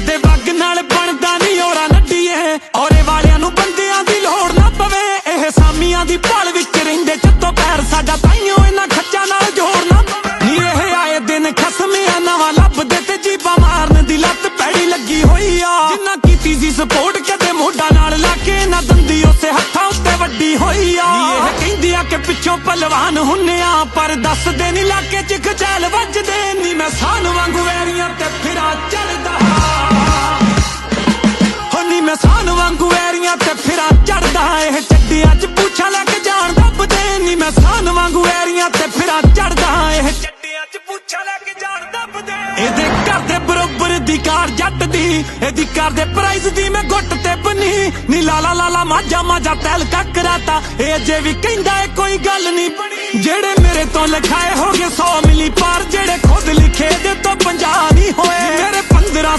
ਕਦੇ ਵੱਗ ਨਾਲ ਬਣਦਾ ਨਹੀਂ ਔਰਾ ਨੱਡੀਏ। ਔਰੇ ਵਾਲਿਆਂ ਨੂੰ ਬੰਦਿਆਂ ਦੀ ਲੋੜ ਨਾ ਪਵੇ। ਇਹ ਸਾਮੀਆਂ ਦੀ ਭਾਲ ਵਿੱਚ ਰਹਿੰਦੇ ਚੱਤੋ ਪੈਰ ਸਾਡਾ ਤਾਈਓ ਇਹਨਾਂ ਖੱਚਾਂ ਨਾਲ ਜੋੜ ਨਾ ਨੀ ਇਹ ਆਏ ਦਿਨ ਖਸਮਿਆਂ ਨਵਾਂ ਲੱਭਦੇ ਤੇ ਜੀਬਾਂ ਮਾਰਨ ਦੀ ਲੱਤ ਪੈੜੀ ਲੱਗੀ ਹੋਈ ਆ। ਜਿੰਨਾ ਕੀਤੀ ਸੀ ਸਪੋਰਟ ਕਦੇ ਮੋਢਾ ਨਾਲ ਲਾ ਕੇ, ਨਾ ਦੰਦੀ ਉਸੇ ਹੱਥਾਂ ਉੱਤੇ ਵੱਡੀ ਹੋਈ ਆ। ਇਹ ਕਹਿੰਦੀ ਆ ਕਿ ਪਿੱਛੋਂ ਪਹਿਲਵਾਨ ਹੁੰਨੇ ਆ, ਪਰ ਦੱਸਦੇ ਨਹੀਂ ਲਾਕੇ ਚ ਖਚੈਲ ਵੱਜਦੇ। ਨੀ ਮੈਂ ਸਾਨ ਵਾਂਗੂ ਵਾਂਗੂ ਐਰੀਆਂ ਤੇ ਫਿਰਾਂ ਚੜਦਾ ਇਹ ਚੱਡੀਆਂ 'ਚ ਪੁੱਛਾਂ ਲੈ ਕੇ ਜਾਣ ਦੱਬਦੇ ਨੀ ਮੈਂ ਸਾਨ ਵਾਂਗੂ ਐਰੀਆਂ ਤੇ ਫਿਰਾਂ ਚੜਦਾ ਇਹ ਚੱਡੀਆਂ 'ਚ ਪੁੱਛਾਂ ਲੈ ਕੇ ਜਾਣ ਦੱਬਦੇ ਇਹਦੇ ਘਰ ਦੇ ਬਰੋਬਰ ਦੀ ਕਾਰ ਜੱਟ ਦੀ, ਇਹਦੀ ਕਾਰ ਦੇ ਪ੍ਰਾਈਜ਼ ਦੀ ਮੈਂ ਗੁੱਟ ਤੇ ਬਨੀ। ਨੀ ਲਾਲਾ ਲਾਲਾ ਮਾਝਾ ਮਾਝਾ ਤੈਲ ਕਰਾਤਾ ਇਹ ਅਜੇ ਵੀ ਕਹਿੰਦਾ ਏ ਕੋਈ ਗੱਲ ਨਹੀਂ ਬਣੀ। ਜਿਹੜੇ ਮੇਰੇ ਤੋਂ ਲਿਖਾਏ ਹੋਗੇ 100 ਮਿਲੀ ਪਾਰ